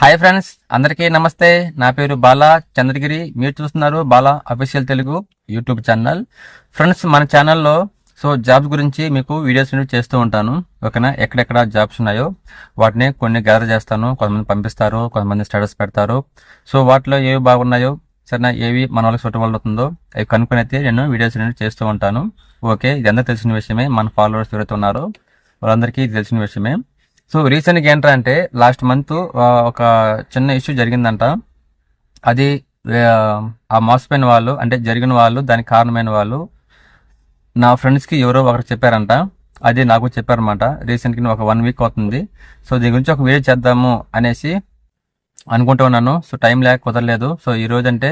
Hi friends అందరికీ నమస్తే. నా పేరు బాలా. చంద్రగిరి మీరు చూస్తున్నారు Bala official Telugu YouTube channel friends మన ఛానల్లో సో జాబ్స్ గురించి మీకు వీడియోస్ అనేవి చేస్తూ ఉంటాను. ఓకేనా? ఎక్కడెక్కడ జాబ్స్ ఉన్నాయో వాటిని కొన్ని గ్యాదర్ చేస్తాను. కొంతమంది పంపిస్తారు కొంతమంది స్టేటస్ పెడతారు. సో వాటిలో ఏవి బాగున్నాయో సరేనా ఏవి మన వాళ్ళకి సూటబుల్ అవుతుందో అవి కనుక్కొని అయితే నేను వీడియోస్ అనేవి చేస్తూ ఉంటాను. ఓకే? ఇది అందరూ తెలిసిన విషయమే. మన ఫాలోవర్స్ ఎవరైతే ఉన్నారో వాళ్ళందరికీ ఇది తెలిసిన విషయమే. సో రీసెంట్గా ఏంటంటే లాస్ట్ మంత్ ఒక చిన్న ఇష్యూ జరిగిందంట. అది ఆ, మోసపోయిన వాళ్ళు అంటే జరిగిన వాళ్ళు దానికి కారణమైన వాళ్ళు నా ఫ్రెండ్స్కి ఎవరో ఒకరు చెప్పారంట. అది నాకు చెప్పారనమాట రీసెంట్గా ఒక వన్ వీక్ అవుతుంది. సో దీని గురించి ఒక వీడియో చేద్దాము అనేసి అనుకుంటూ ఉన్నాను. సో టైం లేక కుదరలేదు. సో ఈ రోజు అంటే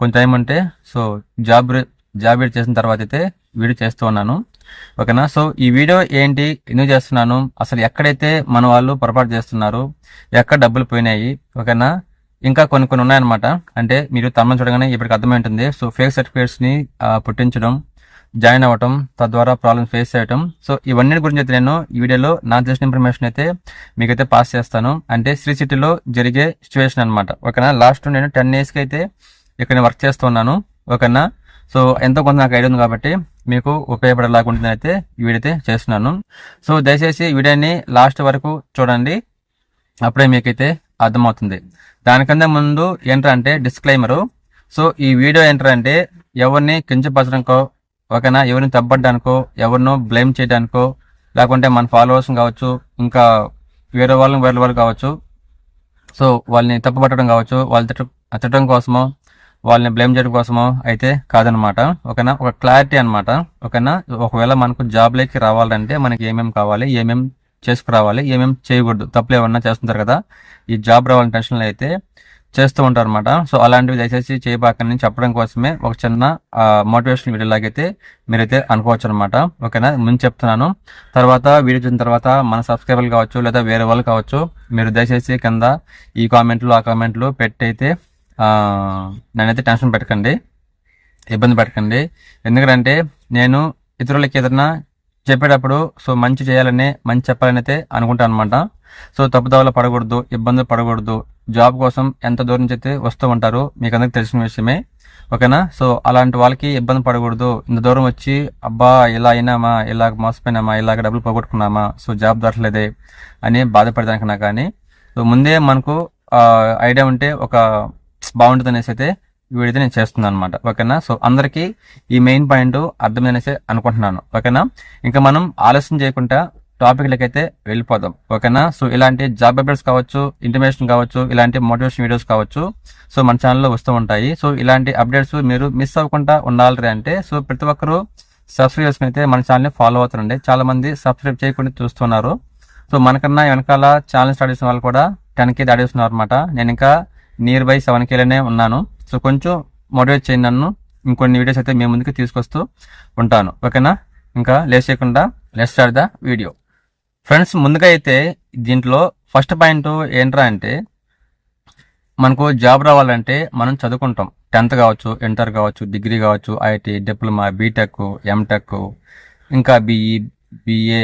కొంచెం టైం ఉంటే సో జాబ్ జాబ్ వీడియో చేసిన తర్వాత అయితే వీడియో చేస్తూ ఉన్నాను. ఓకేనా? సో ఈ వీడియో ఏంటి? ఎందుకు చేస్తున్నాను? అసలు ఎక్కడైతే మన వాళ్ళు పొరపాటు చేస్తున్నారు ఎక్కడ డబ్బులు పోయినాయి ఓకేనా? ఇంకా కొన్ని కొన్ని ఉన్నాయన్నమాట. అంటే మీరు తమ్మని చూడగానే ఇప్పటికి అర్థమై ఉంటుంది. సో ఫేక్ సర్టిఫికేట్స్ని పుట్టించడం జాయిన్ అవ్వటం తద్వారా ప్రాబ్లమ్ ఫేస్ చేయటం. సో ఇవన్నీ గురించి అయితే నేను ఈ వీడియోలో నాకు తెలిసిన ఇన్ఫర్మేషన్ అయితే మీకైతే పాస్ చేస్తాను. అంటే శ్రీ సిటీలో జరిగే సిచ్యువేషన్ అనమాట ఓకేనా? లాస్ట్ నేను టెన్ ఇయర్స్కి అయితే ఇక్కడ వర్క్ చేస్తున్నాను ఓకేనా? సో ఎంతో కొంత నాకు ఐడియా ఉంది కాబట్టి మీకు ఉపయోగపడేలాగా అయితే ఈ వీడియో అయితే చేస్తున్నాను. సో దయచేసి వీడియోని లాస్ట్ వరకు చూడండి. అప్పుడే మీకైతే అర్థమవుతుంది. దానికన్నా ముందు ఏంటంటే డిస్క్లైమరు. సో ఈ వీడియో ఏంటంటే ఎవరిని కించపరచడానికో ఓకేనా ఎవరిని తప్పడానికో ఎవరినో బ్లేమ్ చేయడానికో లేకుంటే మన ఫాలోవర్స్ కావచ్చు ఇంకా వేరే వాళ్ళని వేరే వాళ్ళు కావచ్చు. సో వాళ్ళని తప్పుపట్టడం కావచ్చు వాళ్ళు తిట్ట తిట్టడం కోసమో వాళ్ళని బ్లేమ్ చేయడం కోసమో అయితే కాదనమాట. ఓకేనా? ఒక క్లారిటీ అనమాట ఓకేనా? ఒకవేళ మనకు జాబ్లోకి రావాలంటే మనకి ఏమేమి కావాలి? ఏమేం చేసుకురావాలి? ఏమేం చేయకూడదు? తప్పులు ఏమన్నా చేస్తుంటారు కదా? ఈ జాబ్ రావాలని టెన్షన్లు అయితే చేస్తూ ఉంటారు అనమాట సో అలాంటివి దయచేసి చేయబాకని చెప్పడం కోసమే ఒక చిన్న మోటివేషన్ వీడియో లాగైతే మీరైతే అనుకోవచ్చు అనమాట ఓకేనా? ముందు చెప్తున్నాను. తర్వాత వీడియో చూసిన తర్వాత మన సబ్స్క్రైబర్లు కావచ్చు లేదా వేరే వాళ్ళు కావచ్చు మీరు దయచేసి కింద ఈ కామెంట్లు ఆ కామెంట్లు పెట్టి అయితే నన్నైతే నేనైతే టెన్షన్ పెట్టకండి. ఇబ్బంది పెట్టకండి. ఎందుకంటే నేను ఇతరులకి ఏదైనా చెప్పేటప్పుడు సో మంచి చేయాలని మంచి చెప్పాలని అయితే అనుకుంటాను అనమాట సో తప్పుదోవలో పడకూడదు ఇబ్బందులు పడకూడదు. జాబ్ కోసం ఎంత దూరం నుంచి అయితే వస్తూ ఉంటారు మీకు అందరికి తెలిసిన విషయమే. ఓకేనా? సో అలాంటి వాళ్ళకి ఇబ్బంది పడకూడదు. ఇంత దూరం వచ్చి అబ్బా ఇలా అయినామా ఇలా మోసపోయినామా ఇలాగ డబ్బులు పోగొట్టుకున్నామా సో జాబ్ దొరకలేదే అని బాధపడదానికన్నా కానీ. సో ముందే మనకు ఐడియా ఉంటే ఒక బాగుంటుంది అనేసి అయితే ఈ వీడియో నేను చేస్తున్నాను అనమాట ఓకేనా? సో అందరికీ ఈ మెయిన్ పాయింట్ అర్థమైందనేసి అనుకుంటున్నాను. ఓకేనా? ఇంకా మనం ఆలస్యం చేయకుండా టాపిక్లకైతే అయితే వెళ్ళిపోదాం. ఓకేనా? సో ఇలాంటి జాబ్ అప్డేట్స్ కావచ్చు ఇంటిమేషన్ కావచ్చు ఇలాంటి మోటివేషన్ వీడియోస్ కావచ్చు సో మన ఛానల్లో వస్తూ ఉంటాయి. సో ఇలాంటి అప్డేట్స్ మీరు మిస్ అవ్వకుండా ఉండాలి అంటే సో ప్రతి ఒక్కరూ సబ్స్క్రైబ్ చేసుకుని అయితే మన ఛానల్ని ఫాలో అవుతారండి. చాలా మంది సబ్స్క్రైబ్ చేయకుండా చూస్తున్నారు. సో మనకన్నా వెనకాల ఛానల్ స్టార్ట్ చేసిన వాళ్ళు కూడా టెన్ కే దాడేస్తున్నారు అనమాట నేను ఇంకా నియర్ బై సెవెన్ కేలోనే ఉన్నాను. సో కొంచెం మోటివేట్ చేయండి నన్ను. ఇంకొన్ని వీడియోస్ అయితే మీ ముందుకు తీసుకొస్తూ ఉంటాను. ఓకేనా ఇంకా లేట్ చేయకుండా let's start the video friends ముందుగా అయితే దీంట్లో ఫస్ట్ పాయింట్ ఏంట్రా అంటే మనకు జాబ్ రావాలంటే మనం చదువుకుంటాం. టెన్త్ కావచ్చు ఇంటర్ కావచ్చు డిగ్రీ కావచ్చు ఐఐటి డిప్లొమా బీటెక్ ఎంటెక్ ఇంకా బిఈ బిఏ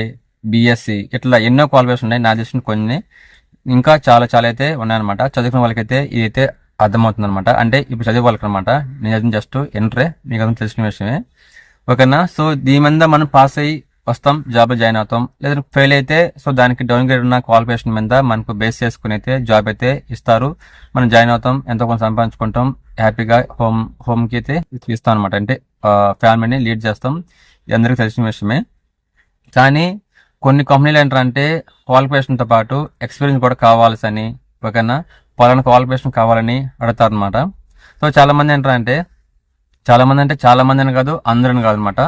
బిఎస్సి ఇట్లా ఎన్నో క్వాలిఫికేషన్ ఉన్నాయి. నా తెలిసిన కొన్ని ఇంకా చాలా చాలా అయితే ఉన్నాయన్నమాట. చదువుకున్న వాళ్ళకైతే ఇదైతే అర్థమవుతుంది అనమాట అంటే ఇప్పుడు చదివే వాళ్ళకి అనమాట నేను జస్ట్ ఎంటరే మీకు అర్థం తెలిసిన విషయమే. ఓకేనా? సో దీని మీద మనం పాస్ అయ్యి వస్తాం జాబ్ జాయిన్ అవుతాం. లేదా ఫెయిల్ అయితే సో దానికి డౌన్ గ్రేడ్ ఉన్న క్వాలిఫికేషన్ మీద మనకు బేస్ చేసుకుని అయితే జాబ్ అయితే ఇస్తారు. మనం జాయిన్ అవుతాం ఎంతో కొంత సంపాదించుకుంటాం హ్యాపీగా హోమ్ హోమ్కి అయితే ఇస్తాం అనమాట అంటే ఫ్యామిలీని లీడ్ చేస్తాం. ఇది అందరికీ తెలిసిన విషయమే. కానీ కొన్ని కంపెనీలు ఏంటంటే క్వాలిఫికేషన్తో పాటు ఎక్స్పీరియన్స్ కూడా కావాల్సని ఓకేనా? పలానా క్వాలిఫికేషన్ కావాలని అడుగుతారు అనమాట సో చాలామంది ఏంటంటే చాలామంది అంటే చాలామంది అని కాదు అందరని కాదు అనమాట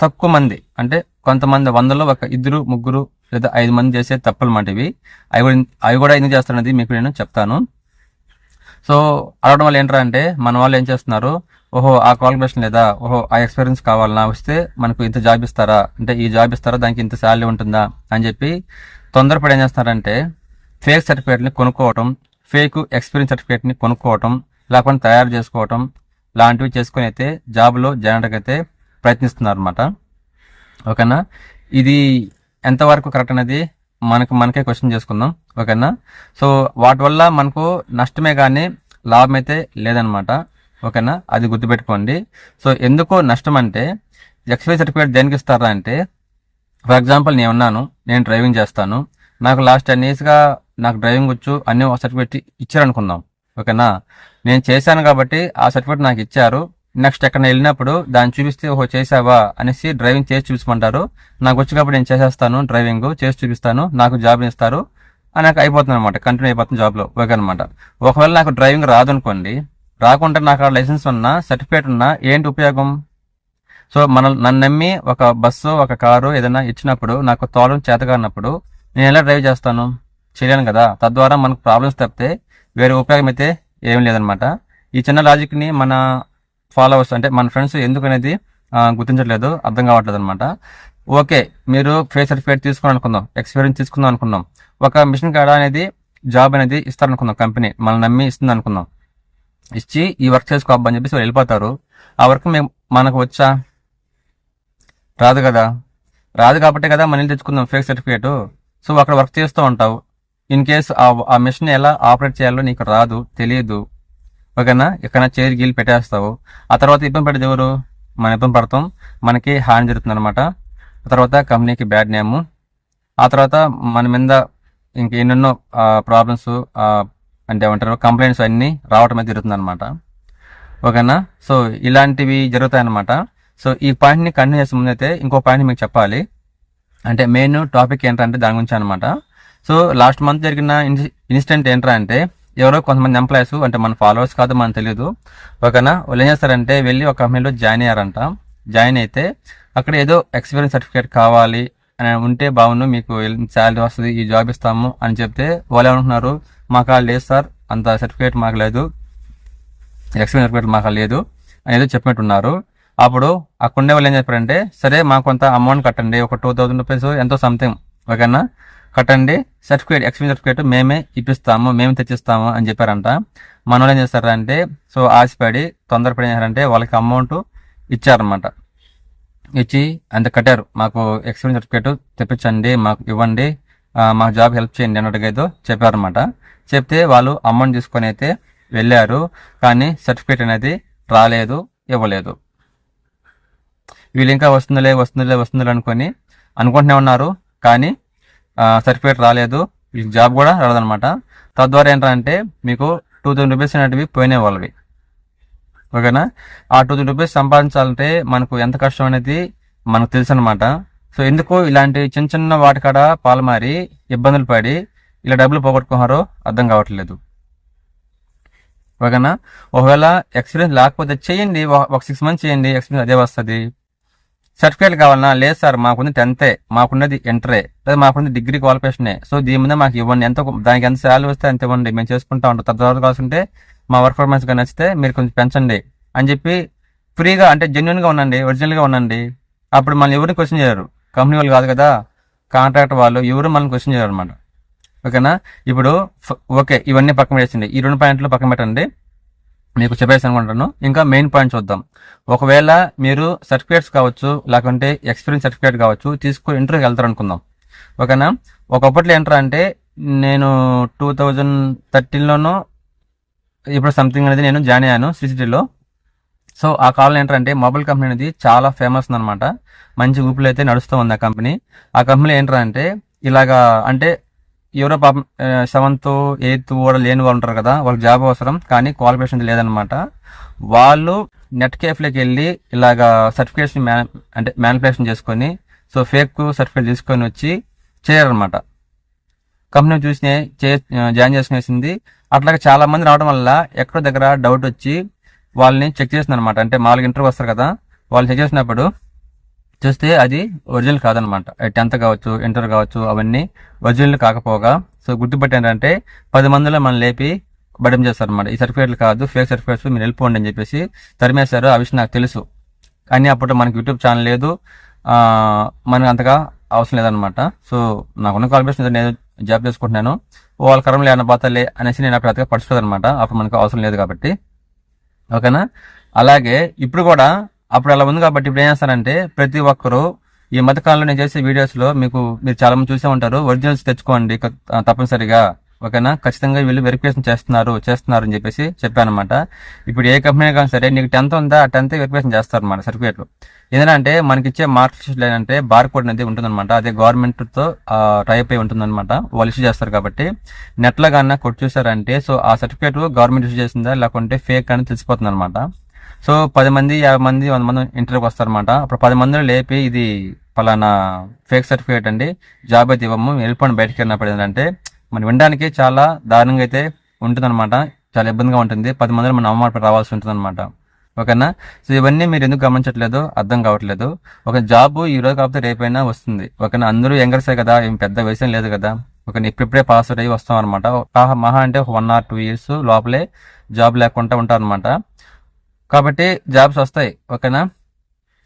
తక్కువ మంది అంటే కొంతమంది వందలో ఒక ఇద్దరు ముగ్గురు లేదా ఐదు మంది చేసే తప్పులు మాట ఇవి. అవి కూడా అవి కూడా ఎందుకు చేస్తారనేది మీకు నేను చెప్తాను. సో అడగడం వల్ల ఏంటంటే మన వాళ్ళు ఏం చేస్తున్నారు ఓహో ఆ క్వాలిఫికేషన్ లేదా? ఓహో ఆ ఎక్స్పీరియన్స్ కావాలన్నా వస్తే మనకు ఇంత జాబ్ ఇస్తారా? అంటే ఈ జాబ్ ఇస్తారా? దానికి ఇంత శాలరీ ఉంటుందా? అని చెప్పి తొందరపడి ఏం చేస్తున్నారంటే ఫేక్ సర్టిఫికేట్ని కొనుక్కోవటం ఫేక్ ఎక్స్పీరియన్స్ సర్టిఫికేట్ని కొనుక్కోవటం లేకుండా తయారు చేసుకోవటం లాంటివి చేసుకుని అయితే జాబ్లో జాయిన్ అయితే ప్రయత్నిస్తున్నారు అనమాట ఓకేనా? ఇది ఎంతవరకు కరెక్ట్ అనేది మనకు మనకే క్వశ్చన్ చేసుకుందాం. ఓకేనా? సో వాటి వల్ల మనకు నష్టమే కానీ లాభం అయితే లేదనమాట ఓకేనా? అది గుర్తుపెట్టుకోండి. సో ఎందుకు నష్టం అంటే ఎక్స్పై సర్టిఫికేట్ దేనికి ఇస్తారా అంటే ఫర్ ఎగ్జాంపుల్ నేను ఉన్నాను నేను డ్రైవింగ్ చేస్తాను. నాకు లాస్ట్ టెన్ ఇయర్స్గా నాకు డ్రైవింగ్ వచ్చు అన్ని సర్టిఫికేట్ ఇచ్చారనుకుందాం. ఓకేనా? నేను చేశాను కాబట్టి ఆ సర్టిఫికేట్ నాకు ఇచ్చారు. నెక్స్ట్ ఎక్కడ వెళ్ళినప్పుడు దాన్ని చూపిస్తే ఓహో చేసావా అనేసి డ్రైవింగ్ చేసి చూపించమంటారు. నాకు వచ్చి కాబట్టి నేను చేసేస్తాను డ్రైవింగ్ చేసి చూపిస్తాను నాకు జాబ్ ఇస్తారు. అని నాకు అయిపోతుంది అనమాట కంటిన్యూ అయిపోతుంది జాబ్లో ఓకే అనమాట ఒకవేళ నాకు డ్రైవింగ్ రాదనుకోండి రాకుంటే నాకు ఆ లైసెన్స్ ఉన్నా సర్టిఫికేట్ ఉన్నా ఏంటి ఉపయోగం? సో మన నన్ను నమ్మి ఒక బస్సు ఒక కారు ఏదైనా ఇచ్చినప్పుడు నాకు తోలం చేతగానప్పుడు నేను ఎలా డ్రైవ్ చేస్తాను? చేయలేను కదా. తద్వారా మనకు ప్రాబ్లమ్స్ తప్పితే వేరే ఉపయోగం అయితే ఏం లేదనమాట ఈ చిన్న లాజిక్ని మన ఫాలోవర్స్ అంటే మన ఫ్రెండ్స్ ఎందుకు అనేది గుర్తించట్లేదు అర్థం కావట్లేదు అనమాట ఓకే మీరు ఫేస్ సర్టిఫికేట్ తీసుకుని అనుకుందాం ఎక్స్పీరియన్స్ తీసుకుందాం అనుకుందాం. ఒక మిషన్ కాడ అనేది జాబ్ అనేది ఇస్తారనుకుందాం కంపెనీ. మనం నమ్మి ఇస్తుంది అనుకుందాం ఇచ్చి ఈ వర్క్ చేసుకోవద్దని చెప్పేసి వాళ్ళు వెళ్ళిపోతారు. ఆ వర్క్ మేము మనకు వచ్చా? రాదు కదా. రాదు కాబట్టి కదా మనీ తెచ్చుకుందాం ఫేక్ సర్టిఫికేట్. సో అక్కడ వర్క్ చేస్తూ ఉంటావు. ఇన్ కేస్ ఆ మిషన్ ఎలా ఆపరేట్ చేయాలో నీకు రాదు తెలియదు. ఓకేనా? ఎక్కడ చైర్ గీలు పెట్టేస్తావు. ఆ తర్వాత ఇబ్బంది పడేది ఎవరు? మన ఇబ్బంది పడతాం. మనకి హాని జరుగుతుంది అనమాట ఆ తర్వాత కంపెనీకి బ్యాడ్ నేమ్. ఆ తర్వాత మన మీద ఇంక ఎన్నెన్నో ప్రాబ్లమ్స్ అంటే ఏమంటారు కంప్లైంట్స్ అన్నీ రావటం అయితే జరుగుతుంది అనమాట ఓకేనా? సో ఇలాంటివి జరుగుతాయన్నమాట. సో ఈ పాయింట్ని కంటిన్యూ చేసే ముందు అయితే ఇంకో పాయింట్ మీకు చెప్పాలి. అంటే మెయిన్ టాపిక్ ఏంటంటే దాని గురించి అనమాట సో లాస్ట్ మంత్ జరిగిన ఇన్సిడెంట్ ఏంట్రా అంటే ఎవరో కొంతమంది ఎంప్లాయీస్ అంటే మన ఫాలోవర్స్ కాదు మనకు తెలియదు ఓకేనా? వాళ్ళు ఏం చేస్తారంటే వెళ్ళి ఒక కంపెనీలో జాయిన్ అయ్యారంట. జాయిన్ అయితే అక్కడ ఏదో ఎక్స్పీరియన్స్ సర్టిఫికేట్ కావాలి అని ఉంటే బాగుండు మీకు శాలరీ వస్తుంది ఈ జాబ్ ఇస్తాము అని చెప్తే వాళ్ళు ఏమంటున్నారు మాకు లేదు సార్. అంత సర్టిఫికేట్ మాకు లేదు. ఎక్స్పీరియన్స్ సర్టిఫికేట్ మాకు లేదు. అనేది చెప్పినట్టున్నారు. అప్పుడు అక్కడ ఉండే వాళ్ళు ఏం చెప్పారంటే సరే మాకు కొంత అమౌంట్ కట్టండి. ఒక టూ థౌసండ్ రూపీస్ ఎంతో సంథింగ్ ఓకేనా? కట్టండి. సర్టిఫికేట్ ఎక్స్పీరియన్స్ సర్టిఫికేట్ మేమే ఇప్పిస్తాము. మేము తెచ్చిస్తాము అని చెప్పారంట. మన వాళ్ళు ఏం చేస్తారంటే సో ఆశపడి తొందరపడి ఏం చేశారంటే వాళ్ళకి అమౌంట్ ఇచ్చారనమాట ఇచ్చి అంత కట్టారు. మాకు ఎక్స్పీరియన్స్ సర్టిఫికేట్ తెప్పించండి మాకు ఇవ్వండి. మా మాకు జాబ్ హెల్ప్ చేయండి అన్నట్టుగా ఏదో చెప్పారనమాట చెప్తే వాళ్ళు అమౌంట్ తీసుకొని అయితే వెళ్ళారు కానీ సర్టిఫికేట్ అనేది రాలేదు ఇవ్వలేదు. వీళ్ళు ఇంకా వస్తుందిలే వస్తుందిలే వస్తుందిలే అనుకొని అనుకుంటూనే ఉన్నారు కానీ సర్టిఫికేట్ రాలేదు వీళ్ళకి జాబ్ కూడా రాలేదన్నమాట. తద్వారా ఏంటంటే మీకు టూ థౌసండ్ రూపీస్ అనేటివి పోయినాయి వాళ్ళవి. ఓకేనా? ఆ టూ థౌసండ్ రూపీస్ సంపాదించాలంటే మనకు ఎంత కష్టం అనేది మనకు తెలుసు అనమాట సో ఎందుకు ఇలాంటి చిన్న చిన్న వాటికాడ పాల్మారి ఇబ్బందులు పడి ఇలా డబ్బులు పోగొట్టుకున్నారో అర్థం కావట్లేదు. ఓకేనా? ఒకవేళ ఎక్స్పీరియన్స్ లేకపోతే చేయండి ఒక- సిక్స్ మంత్స్ చేయండి ఎక్స్పీరియన్స్ అదే వస్తుంది. సర్టిఫికేట్ కావాలన్నా లేదు సార్ మాకుంది టెన్తే మాకున్నది ఇంటరే లేదా మాకున్నది డిగ్రీ క్వాలిఫికేషనే సో దీని మీద మాకు ఇవ్వండి. ఎంత దానికి ఎంత శాలరీ వస్తే అంత ఇవ్వండి. మేము చేసుకుంటా ఉంటాం. తర్వాత కావాల్సింటే మా వర్క్ పర్ఫార్మెన్స్ కానీ నచ్చితే మీరు కొంచెం పెంచండి. అని చెప్పి ఫ్రీగా అంటే జెన్యున్గా ఉండండి ఒరిజినల్గా ఉండండి. అప్పుడు మనం ఎవరిని క్వశ్చన్ చేయరు. కంపెనీ వాళ్ళు కాదు కదా కాంట్రాక్ట్ వాళ్ళు ఎవరు మనం క్వశ్చన్ చేయరు అనమాట. ఓకేనా? ఇప్పుడు ఓకే ఇవన్నీ పక్కన పెట్టేసింది. ఈ రెండు పాయింట్లు పక్కన పెట్టండి. మీకు చెప్పేసి అనుకుంటాను. ఇంకా మెయిన్ పాయింట్ చూద్దాం. ఒకవేళ మీరు సర్టిఫికేట్స్ కావచ్చు లేకుంటే ఎక్స్పీరియన్స్ సర్టిఫికేట్ కావచ్చు తీసుకుని ఇంటర్వ్యూకి వెళ్తారు అనుకుందాం. ఓకేనా? ఒకప్పట్లో ఏంటరా అంటే నేను టూ థౌజండ్ థర్టీన్లోనూ ఇప్పుడు సంథింగ్ అనేది నేను జాయిన్ అయ్యాను సిసిటీలో. సో ఆ కాలంలో ఏంటంటే మొబైల్ కంపెనీ అనేది చాలా ఫేమస్ అనమాట మంచి ఊపిలో అయితే నడుస్తూ ఉంది ఆ కంపెనీ. ఆ కంపెనీలో ఏంటంటే ఇలాగా అంటే ఎవరో పాపం సెవెంత్ ఎయిత్ కూడా లేని వాళ్ళు ఉంటారు కదా వాళ్ళకి జాబ్ అవసరం కానీ క్వాలిఫికేషన్ లేదనమాట వాళ్ళు నెట్ కేఫ్లోకి వెళ్ళి ఇలాగా సర్టిఫికేట్స్ అంటే మ్యానుఫ్యాక్చరింగ్ చేసుకొని సో ఫేక్ సర్టిఫికేట్ తీసుకొని వచ్చి చేయరనమాట కంపెనీ చూసి చే- జాయిన్ చేసుకునేసింది. అట్లాగే చాలా మంది రావడం వల్ల ఎక్కడో దగ్గర డౌట్ వచ్చి వాళ్ళని చెక్ చేసింది అనమాట అంటే మామూలుగా ఇంటర్వ్యూ వస్తారు కదా వాళ్ళు చెక్ చేసినప్పుడు చూస్తే అది ఒరిజినల్ కాదనమాట. టెన్త్ కావచ్చు ఇంటర్ కావచ్చు అవన్నీ ఒరిజినల్ కాకపోగా. సో గుర్తుపెట్టారంటే ఏంటంటే పది మందిలో మనం లేపి బడం చేస్తారు అనమాట ఈ సర్టిఫికేట్లు కాదు ఫేక్ సర్టిఫికేట్స్ మీరు వెళ్ళిపోండి అని చెప్పేసి తరిమేశారు. ఆ విషయం నాకు తెలుసు. కానీ అప్పుడు మనకి యూట్యూబ్ ఛానల్ లేదు. మనకు అంతగా అవసరం లేదనమాట. సో నాకున్న క్వాలిఫికేషన్ నేను జాబ్ చేసుకుంటున్నాను. వాళ్ళ కరం లేని బాతలే అనేసి నేను అప్పుడు అంతగా పడుచుకోదనమాట అప్పుడు మనకు అవసరం లేదు కాబట్టి. ఓకేనా? అలాగే ఇప్పుడు కూడా అప్పుడు అలా ఉంది కాబట్టి ఇప్పుడు ఏం చేస్తారంటే ప్రతి ఒక్కరు ఈ మధ్య నేను చేసే వీడియోస్లో మీకు మీరు చాలా మంది చూసే ఉంటారు. ఒరిజినల్స్ తెచ్చుకోండి తప్పనిసరిగా. ఓకేనా? ఖచ్చితంగా వీళ్ళు వెరిఫికేషన్ చేస్తున్నారు చేస్తున్నారు అని చెప్పేసి చెప్పానమాట. ఇప్పుడు ఏ కంపెనీ కానీ సరే నీకు టెన్త్ ఉందా? ఆ టెన్త్ వెరిఫికేషన్ చేస్తారు అనమాట సర్టిఫికేట్లు ఏంటంటే మనకి ఇచ్చే మార్క్ షీట్ ఏంటంటే బార్ కోడ్ అనేది ఉంటుందన్నమాట. అదే గవర్నమెంట్తో టైప్ అయి ఉంటుందన్నమాట. వాళ్ళు ఇష్యూ చేస్తారు కాబట్టి. నెట్లో కన్నా కొట్టి చూసారంటే సో ఆ సర్టిఫికేట్ గవర్నమెంట్ ఇష్యూ చేసిందా? లేకుంటే ఫేక్ అని తెలిసిపోతుంది అనమాట సో పది మంది యాభై మంది వంద మంది ఇంటర్వ్యూకి వస్తారనమాట అప్పుడు పది మందిని లేపి ఇది పలానా ఫేక్ సర్టిఫికేట్ అండి జాబ్ అయితే ఇవ్వము వెళ్ళిపోండి బయటకు వెళ్ళినప్పుడు ఏంటంటే మనం వినడానికి చాలా దారుణంగా అయితే ఉంటుందన్నమాట. చాలా ఇబ్బందిగా ఉంటుంది. పది మందిలో మనం అవమానపడి రావాల్సి ఉంటుందన్నమాట. ఓకేనా? సో ఇవన్నీ మీరు ఎందుకు గమనించట్లేదు? అర్థం కావట్లేదు. ఒక జాబ్ ఈ రోజు కాకపోతే రేపైనా వస్తుంది. ఓకేనా? అందరూ యంగర్సే కదా ఏం పెద్ద వయసు లేదు కదా. ఒక ఇప్పుడిప్పుడే పాస్ అవుట్ అయ్యి వస్తాం అనమాట మహా అంటే ఒక వన్ ఆర్ టూ ఇయర్స్ లోపలే జాబ్ లేకుండా ఉంటారనమాట కాబట్టి జాబ్స్ వస్తాయి ఓకేనా?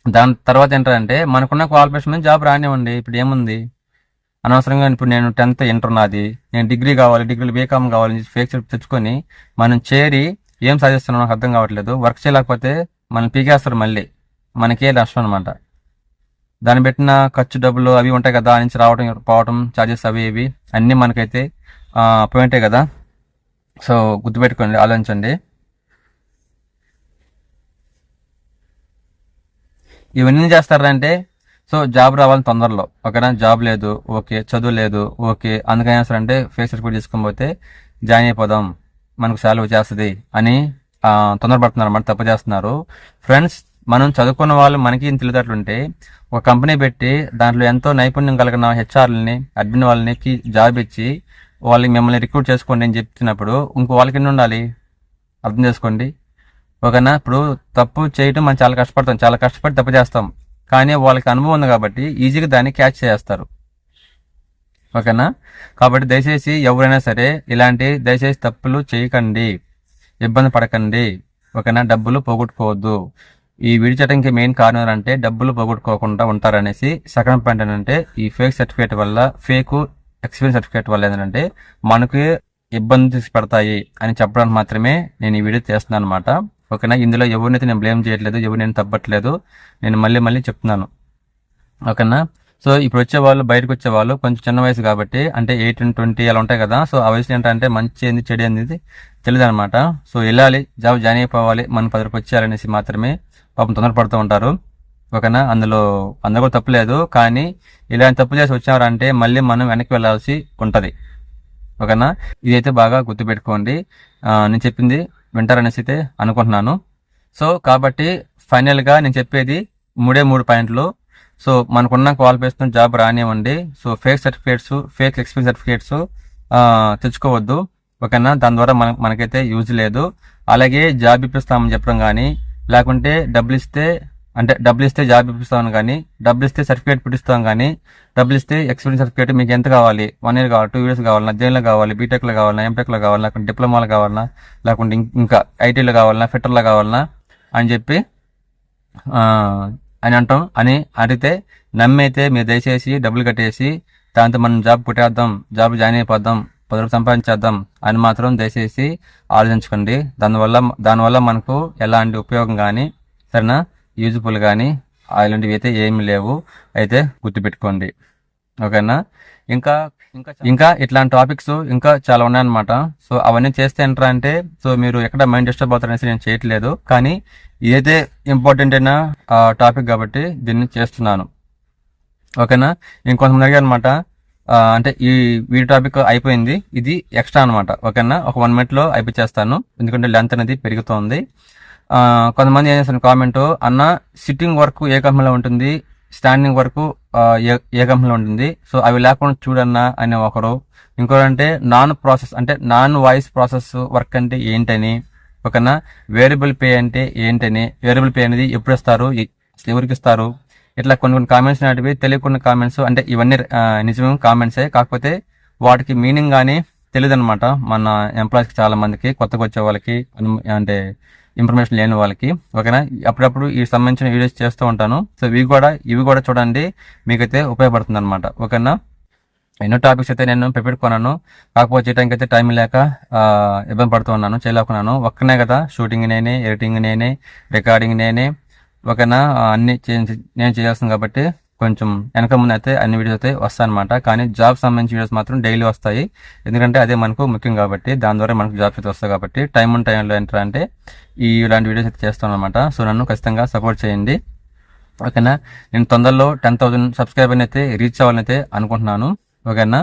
దాని తర్వాత ఏంటంటే మనకున్న క్వాలిఫికేషన్ మీద జాబ్ రానివ్వండి ఇప్పుడు ఏముంది? అనవసరంగా ఇప్పుడు నేను టెన్త్ ఇంటర్ నాది నేను డిగ్రీ కావాలి డిగ్రీలు బీకామ్ కావాలి ఫేక్ తెచ్చుకొని మనం చేరి ఏం సాధిస్తున్నాం నాకు అర్థం కావట్లేదు. వర్క్ చేయలేకపోతే మనం పీకేస్తారు మళ్ళీ. మనకే నష్టం అనమాట దాన్ని పెట్టిన ఖర్చు డబ్బులు అవి ఉంటాయి కదా దాని నుంచి రావడం పోవడం ఛార్జెస్ అవి ఇవి అన్నీ మనకైతే పాయింటే కదా. సో గుర్తుపెట్టుకోండి ఆలోచించండి. ఇవన్నీ చేస్తారంటే సో జాబ్ రావాలి తొందరలో. ఓకేనా జాబ్ లేదు ఓకే చదువు లేదు ఓకే అందుకని ఏం అంటే ఫేస్ సర్టిఫికేట్ తీసుకొని పోతే జాయిన్ అయిపోదాం మనకు సెలవు చేస్తుంది అని తొందరపడుతున్నారు అన్నమాట తప్పు చేస్తున్నారు. ఫ్రెండ్స్ మనం చదువుకున్న వాళ్ళు మనకి ఇంత తెలివితేటలు ఉంటే ఒక కంపెనీ పెట్టి దాంట్లో ఎంతో నైపుణ్యం కలిగిన హెచ్ఆర్లని అడ్మిన్ వాళ్ళని జాబ్ ఇచ్చి వాళ్ళకి మిమ్మల్ని రిక్రూట్ చేసుకోండి అని చెప్తున్నప్పుడు ఇంకో వాళ్ళకి ఎన్ని ఉండాలి? అర్థం చేసుకోండి. ఓకేనా? ఇప్పుడు తప్పు చేయటం మనం చాలా కష్టపడతాం. చాలా కష్టపడి తప్పు చేస్తాం. కానీ వాళ్ళకి అనుభవం ఉంది కాబట్టి ఈజీగా దాన్ని క్యాచ్ చేస్తారు. ఓకేనా? కాబట్టి దయచేసి ఎవరైనా సరే ఇలాంటి దయచేసి తప్పులు చేయకండి. ఇబ్బంది పడకండి. ఓకేనా? డబ్బులు పోగొట్టుకోవద్దు. ఈ విడిచటంకి మెయిన్ కారణం ఏంటంటే డబ్బులు పోగొట్టుకోకుండా ఉంటారనేసి సెకండ్ పాయింట్ ఏంటంటే ఈ ఫేక్ సర్టిఫికేట్ వల్ల ఫేక్ ఎక్స్పీరియన్స్ సర్టిఫికేట్ వల్ల ఏంటంటే మనకి ఇబ్బంది పడతాయి అని చెప్పడానికి మాత్రమే నేను ఈ వీడియో చేస్తున్నాను అనమాట ఓకేనా? ఇందులో ఎవరినైతే నేను బ్లేమ్ చేయట్లేదు ఎవరు నేను తప్పట్లేదు నేను మళ్ళీ మళ్ళీ చెప్తున్నాను. ఓకేనా? సో ఇప్పుడు వచ్చేవాళ్ళు బయటకు వచ్చేవాళ్ళు కొంచెం చిన్న వయసు కాబట్టి అంటే ఎయిటీన్ ట్వంటీ అలా ఉంటాయి కదా సో ఆ వయసులో ఏంటంటే మంచి ఏంది చెడు ఏంది తెలియదు అనమాట సో వెళ్ళాలి జాబ్ జాయిన్ అయిపోవాలి మన పదవికి వచ్చేయాలనేసి మాత్రమే పాపం తొందరపడుతూ ఉంటారు. ఓకేనా? అందులో అందరూ కూడా తప్పులేదు కానీ ఇలాంటి తప్పు చేసి వచ్చారంటే మళ్ళీ మనం వెనక్కి వెళ్ళాల్సి ఉంటుంది. ఓకేనా? ఇదైతే బాగా గుర్తుపెట్టుకోండి. నేను చెప్పింది వింటారనేసి అయితే అనుకుంటున్నాను. సో కాబట్టి ఫైనల్గా నేను చెప్పేది మూడే మూడు పాయింట్లు. సో మనకున్న క్వాలిఫికేషన్ జాబ్ రానివ్వండి. So fake certificates fake experience certificates తెచ్చుకోవద్దు. ఓకేనా? దాని ద్వారా మన మనకైతే యూజ్ లేదు. అలాగే జాబ్ ఇప్పిస్తామని చెప్పడం కానీ లేకుంటే డబ్బులు ఇస్తే అంటే డబ్బులు ఇస్తే జాబ్ ఇప్పిస్తామని కానీ డబ్బులు ఇస్తే సర్టిఫికేట్ పిటిస్తాం కానీ డబ్బులు ఇస్తే ఎక్స్పీరియన్స్ సర్టిఫికేట్ మీకు ఎంత కావాలి? వన్ ఇయర్ కావాలి టూ ఇయర్స్ కావాలన్నా దేనిలో కావాలి బీటెక్లో కావాలన్నా ఎంటెక్లో కావాలన్నా లేకుంటే డిప్లొమాలో కావాలన్నా లేకుంటే ఇంకా ఐటీలో కావాలన్నా ఫిట్టర్లో కావాలన్నా అని చెప్పి అని అంటాం. అని అడిగితే నమ్మైతే మీరు దయచేసి డబ్బులు కట్టేసి దాంతో మనం జాబ్ కొట్టేద్దాం జాబ్ జాయిన్ అయిపోద్దాం పది రూపాయలు సంపాదించేద్దాం అని మాత్రం దయచేసి ఆలోచించుకోండి. దానివల్ల దానివల్ల మనకు ఎలాంటి ఉపయోగం కానీ సరేనా? యూజ్ఫుల్ కానీ అలాంటివి అయితే ఏమి లేవు. అయితే గుర్తుపెట్టుకోండి. ఓకేనా? ఇంకా ఇంకా ఇంకా ఇట్లాంటి టాపిక్స్ ఇంకా చాలా ఉన్నాయన్నమాట. సో అవన్నీ చేస్తే ఏంట్రా అంటే సో మీరు ఎక్కడ మైండ్ డిస్టర్బ్ అవుతారనేసి నేను చేయట్లేదు. కానీ ఇదైతే ఇంపార్టెంట్ అయిన టాపిక్ కాబట్టి దీన్ని చేస్తున్నాను. ఓకేనా? ఇంకొంతమంది అనమాట అంటే ఈ వీడియో టాపిక్ అయిపోయింది. ఇది ఎక్స్ట్రా అనమాట ఓకేనా? ఒక వన్ మినిట్లో అయిపోచేస్తాను ఎందుకంటే లెంత్ అనేది పెరుగుతోంది. కొంతమంది ఏం చేస్తారు కామెంట్ అన్న సిట్టింగ్ వర్క్ ఏ కంపెనీలో ఉంటుంది స్టాండింగ్ వర్క్ ఏ ఏ కంపెనీలో ఉంటుంది. సో అవి లేకుండా చూడన్నా అనే ఒకరు. ఇంకోటంటే నాన్ ప్రాసెస్ అంటే నాన్ వాయిస్ ప్రాసెస్ వర్క్ అంటే ఏంటని ఓకేనా? వేరియబుల్ పే అంటే ఏంటని వేరియబుల్ పే అనేది ఎప్పుడు ఇస్తారు ఎవరికి ఇస్తారు? ఇట్లా కొన్ని కొన్ని కామెంట్స్ అనేటివి తెలియకున్న కామెంట్స్ అంటే ఇవన్నీ నిజమే కామెంట్సే కాకపోతే వాటికి మీనింగ్ కానీ తెలియదు అనమాట మన ఎంప్లాయీస్కి చాలా మందికి కొత్తగా వచ్చే వాళ్ళకి అంటే ఇన్ఫర్మేషన్ లేని వాళ్ళకి ఓకేనా? అప్పుడప్పుడు ఈ సంబంధించిన వీడియోస్ చేస్తూ ఉంటాను. సో ఇవి కూడా ఇవి కూడా చూడండి. మీకైతే ఉపయోగపడుతుంది అనమాట ఓకేనా? ఎన్నో టాపిక్స్ అయితే నేను పెట్టుకున్నాను కాకపోతే చేయడానికి అయితే టైం లేక ఇబ్బంది పడుతూ ఉన్నాను చేయలేకున్నాను. ఒక్కనే కదా. షూటింగ్ నేనే ఎడిటింగ్ నేనే రికార్డింగ్ నేనే. ఓకేనా? అన్ని చే- నేను చేయాల్సింది కాబట్టి కొంచెం వెనక ముందు అయితే అన్ని వీడియోస్ అయితే వస్తాయి అనమాట కానీ జాబ్ సంబంధించిన వీడియోస్ మాత్రం డైలీ వస్తాయి. ఎందుకంటే అదే మనకు ముఖ్యం కాబట్టి దాని ద్వారా మనకు జాబ్స్ అయితే వస్తాయి కాబట్టి టైం ఉన్న టైంలో ఏంటంటే ఈ ఇలాంటి వీడియోస్ అయితే చేస్తాను అనమాట సో నన్ను ఖచ్చితంగా సపోర్ట్ చేయండి. ఓకేనా? నేను తొందరలో టెన్ థౌసండ్ సబ్స్క్రైబర్ అయితే రీచ్ అవ్వాలని అయితే అనుకుంటున్నాను. ఓకేనా?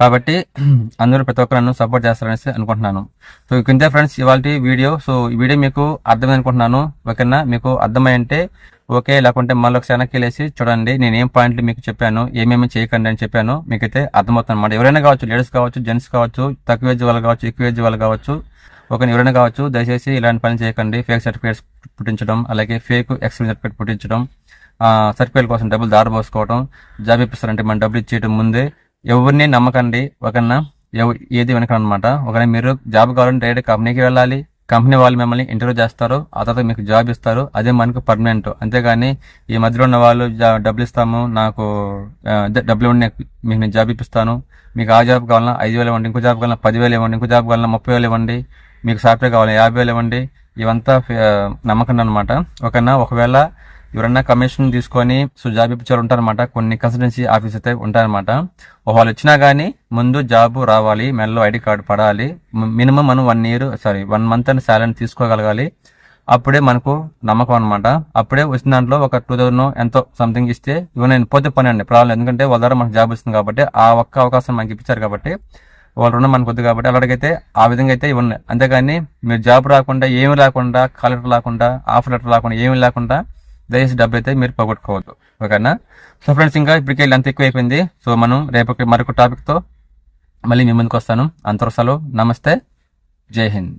కాబట్టి అందరూ ప్రతి ఒక్కరు నన్ను సపోర్ట్ చేస్తారనేసి అనుకుంటున్నాను. సో ఇంతే ఫ్రెండ్స్ ఇవాళ వీడియో. సో ఈ వీడియో మీకు అర్థమైంది అనుకుంటున్నాను. ఓకేనా? మీకు అర్థమై అంటే ఓకే లేకుంటే మళ్ళీ ఒకసారి వెనక్కి వెళ్ళేసి చూడండి. నేను ఏం పాయింట్లు మీకు చెప్పాను ఏమేమి చేయకండి అని చెప్పాను మీకైతే అర్థమవుతుంది అనమాట ఎవరైనా కావచ్చు లేడీస్ కావచ్చు జెంట్స్ కావచ్చు తక్కువ ఏజ్ వాళ్ళు కావచ్చు ఎక్కువ ఏజ్ వాళ్ళు కావచ్చు ఒక ఎవరైనా కావచ్చు దయచేసి ఇలాంటి పని చేయకండి. ఫేక్ సర్టిఫికేట్స్ పుట్టించడం అలాగే ఫేక్ ఎక్స్పీరియన్స్ సర్టిఫికేట్ పుట్టించడం సర్టిఫికేట్ కోసం డబ్బులు దారబోసుకోవడం జాబ్ ఇప్పిస్తారంటే మన డబ్బులు ఇచ్చేయడం ముందే ఎవరిని నమ్మకండి. ఒకన్నా ఎవ- ఏది వెనకనమాట ఒకనే మీరు జాబ్ కావాలంటే డైరెక్ట్ కంపెనీకి వెళ్ళాలి. కంపెనీ వాళ్ళు మిమ్మల్ని ఇంటర్వ్యూ చేస్తారు. ఆ తర్వాత మీకు జాబ్ ఇస్తారు. అదే మనకు పర్మనెంట్ అంతేగాని ఈ మధ్యలో ఉన్న వాళ్ళు డబ్బులు ఇస్తాము. నాకు డబ్బులు ఇవ్వండి. మీకు నేను జాబ్ ఇప్పిస్తాను. మీకు ఆ జాబ్ కావాలన్నా ఐదు వేలు ఇవ్వండి. ఇంకో జాబ్ కావాలన్నా పదివేలు ఇవ్వండి. ఇంకో జాబ్ కావాలన్నా ముప్పై వేలు ఇవ్వండి. మీకు సాఫ్ట్వేర్ కావాలి యాభై వేలు ఇవ్వండి. ఇవంతా ఆ, నమ్మకం అనమాట ఓకేనా ఒకవేళ ఎవరన్నా కమిషన్ తీసుకొని సో జాబ్ ఇప్పించారు ఉంటారనమాట కొన్ని కన్సల్టెన్సీ ఆఫీస్ అయితే ఉంటారనమాట వాళ్ళు వచ్చినా కానీ ముందు జాబ్ రావాలి మెల్లో ఐడి కార్డు పడాలి. మినిమం మనం one year sorry one month అని శాలరీ తీసుకోగలగాలి. అప్పుడే మనకు నమ్మకం అనమాట అప్పుడే వచ్చిన దాంట్లో ఒక టూ థౌసండ్ ఎంతో సంథింగ్ ఇస్తే ఇవి నేను పోతే పని అండి ప్రాబ్లం ఎందుకంటే వాళ్ళ ద్వారా మనకు జాబ్ వస్తుంది కాబట్టి ఆ ఒక్క అవకాశం మనకి ఇప్పించారు కాబట్టి వాళ్ళ రుణం మనకు వద్దు కాబట్టి అలాగైతే ఆ విధంగా అయితే ఇవ్వండి. అంతేగాని మీరు జాబ్ రాకుండా ఏమీ లేకుండా కాల్ లెటర్ రాకుండా ఆఫర్ లెటర్ రాకుండా ఏమి లేకుండా దయచేసి డబ్బు అయితే మీరు పోగొట్టుకోవద్దు. ఓకేనా? సో ఫ్రెండ్స్ ఇంకా ఇప్పటికే అంత ఎక్కువ అయిపోయింది సో మనం రేపు మరొక టాపిక్తో మళ్ళీ మీ ముందుకు వస్తాను. అంతవరకు సెలవు. నమస్తే. జై హింద్.